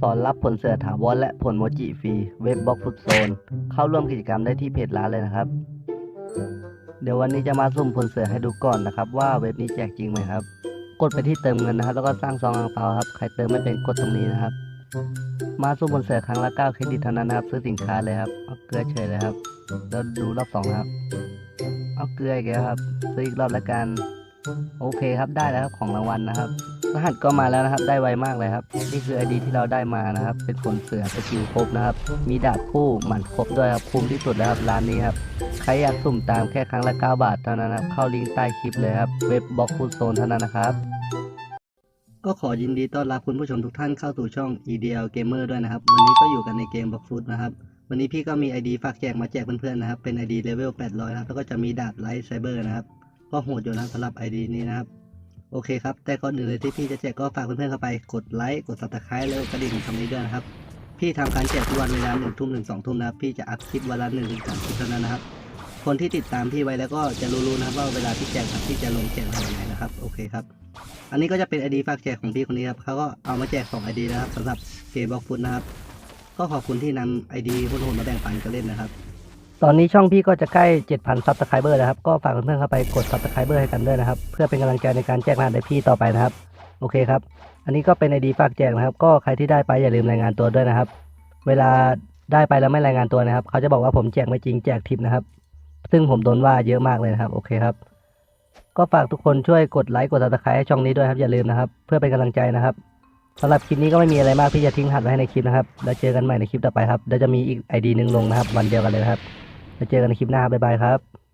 สอนรับผลเสือถาวรและผลโมจิฟรีเว็บบล็อกฟุตโซน เข้าร่วมกิจกรรมได้ที่เพจร้านเลยนะครับ เดี๋ยววันนี้จะมาสุ่มผลเสือให้ดูก่อนนะครับ ว่าเว็บนี้แจกจริงไหมครับ กดไปที่เติมเงินนะครับ แล้วก็สร้างซองอ่างเปาครับใครเติมไม่เป็นกดตรงนี้นะครับ มาสุ่มผลเสือครั้งละ9เครดิตเท่านั้นนะครับ ซื้อสินค้าเลยครับเอาเกลือเฉยเลยครับแล้วดูรอบสองครับเอาเกลืออีกแล้วครับ ซื้ออีกรอบละกัน โอเคครับได้แล้วครับของรางวัลนะครับ รหัสก็มาแล้วนะครับ ได้ไวมากเลยครับ นี่คือไอดีที่เราได้มานะครับ เป็นผลเสือสกิลครบนะครับ มีดาบคู่หมันครบด้วยครับ คุ้มที่สุดแล้วครับร้านนี้ครับ ใครอยากสุ่มตามแค่ครั้งละ 9 บาทเท่านั้นนะครับ เข้าลิงก์ใต้คลิปเลยครับ เว็บบล็อกฟูดโซนเท่านั้นนะครับ ก็ขอยินดีต้อนรับคุณผู้ชมทุกท่านเข้าสู่ช่อง EDL Gamer ด้วยนะครับ วันนี้ก็อยู่กันในเกมบล็อกฟูดนะครับ วันนี้พี่ก็มี ID ฝากแจกมาแจกเพื่อนๆนะครับ เป็น ID เลเวล800นะครับ แล้วก็จะมีดาบไลท์ไซเบอร์นะครับ ก็โหดอยู่นะสำหรับ ID นี้นะครับ โอเคครับ แต่ก่อนอื่นเลยที่พี่จะแจกก็ฝากเพื่อนๆเข้าไป กดไลค์กด subscribe แล้วกระดิ่งคำนี้ด้วยนะครับ พี่ทำการแจกทุกวันเวลาหนึ่งทุ่มถึงสองทุ่มนะครับพี่จะอัพคลิปวันละหนึ่งถึงสามคลิปเท่านั้นนะครับ คนที่ติดตามพี่ไว้แล้วก็จะรู้ๆนะครับว่าเวลาที่แจกครับพี่จะลงแจกอะไรไหนนะครับ โอเคครับ อันนี้ก็จะเป็น ID ฝากแจกของพี่คนนี้ครับเขาก็เอามาแจก2 ID นะครับสำหรับเกมบล็อกฟุตนะครับ ก็ขอบคุณที่นำ ID คนโหดมาแบ่งปันกันเล่นนะครับ ตอนนี้ช่องพี่ก็จะใกล้ 7,000ซับสไครเบอร์แล้วครับ ก็ฝากเพื่อนๆเข้าไปกดซับสไครเบอร์ให้กันด้วยนะครับ เพื่อเป็นกำลังใจในการแจกรหัสให้พี่ต่อไปนะครับ โอเคครับ อันนี้ก็เป็น ID ฝากแจกนะครับ ก็ใครที่ได้ไปอย่าลืมรายงานตัวด้วยนะครับ เวลาได้ไปแล้วไม่รายงานตัวนะครับ เขาจะบอกว่าผมแจกไม่จริงแจกทิปนะครับ ซึ่งผมโดนว่าเยอะมากเลยนะครับ โอเคครับ ก็ฝากทุกคนช่วยกดไลค์กดซับสไคร์ให้ช่องนี้ด้วยครับ อย่าลืมนะครับ เพื่อเป็นกำลังใจนะครับสำหรับคลิปนี้ก็ไม่มีอะไรมากพี่จะทิ้งหัดไว้ให้ในคลิปนะครับ แล้วเจอกันใหม่ในคลิปต่อไปครับ เดี๋ยวจะมีอีกไอดีหนึ่งลงนะครับ วันเดียวกันเลยครับ แล้วเจอกันในคลิปหน้าบบ๊ายบายครับ